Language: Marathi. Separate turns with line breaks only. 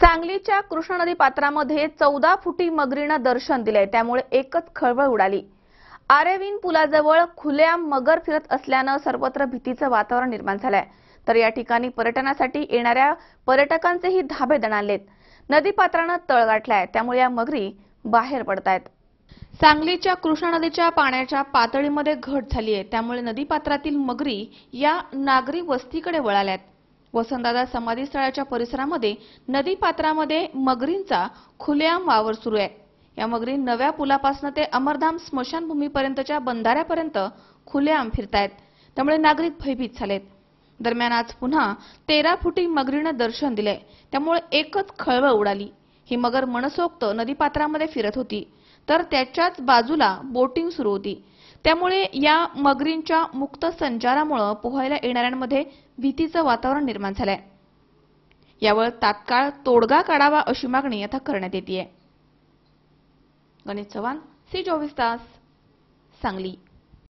सांगलीच्या कृष्ण नदी पात्रामध्ये चौदा फुटी मगरीनं दर्शन दिलंय. त्यामुळे एकच खळबळ उडाली. आरेविन पुलाजवळ खुल्या मगर फिरत असल्यानं सर्वत्र भीतीचं वातावरण निर्माण झालंय. तर या ठिकाणी पर्यटनासाठी येणाऱ्या पर्यटकांचेही धाबे दणाणलेत नदीपात्रानं तळ गाठलाय. त्यामुळे या मगरी बाहेर पडतायत. सांगलीच्या कृष्णा नदीच्या पाण्याच्या पातळीमध्ये घट झाली आहे त्यामुळे नदीपात्रातील मगरी या नागरी वस्तीकडे वळाल्यात. वसंतदादा समाधीस्थळाच्या परिसरामध्ये नदीपात्रामध्ये मगरींचा खुलेआम वावर सुरू आहे. या मगरी नव्या पुलापासून ते अमरधाम स्मशानभूमीपर्यंतच्या बंधाऱ्यापर्यंत खुलेआम फिरतायत. त्यामुळे नागरिक भयभीत झालेत. दरम्यान आज पुन्हा तेरा फुटी मगरीनं दर्शन दिले त्यामुळे एकच खळबळ उडाली. ही मगर मनसोक्त नदीपात्रामध्ये फिरत होती. तर त्याच्याच बाजूला बोटिंग सुरू होती. त्यामुळे या मगरींच्या मुक्त संचारामुळे पोहायला येणाऱ्यांमध्ये भीतीचं वातावरण निर्माण झालंय. यावर तात्काळ तोडगा काढावा अशी मागणी आता करण्यात येते गणेश चव्हाण सी चोवीस तास सांगली.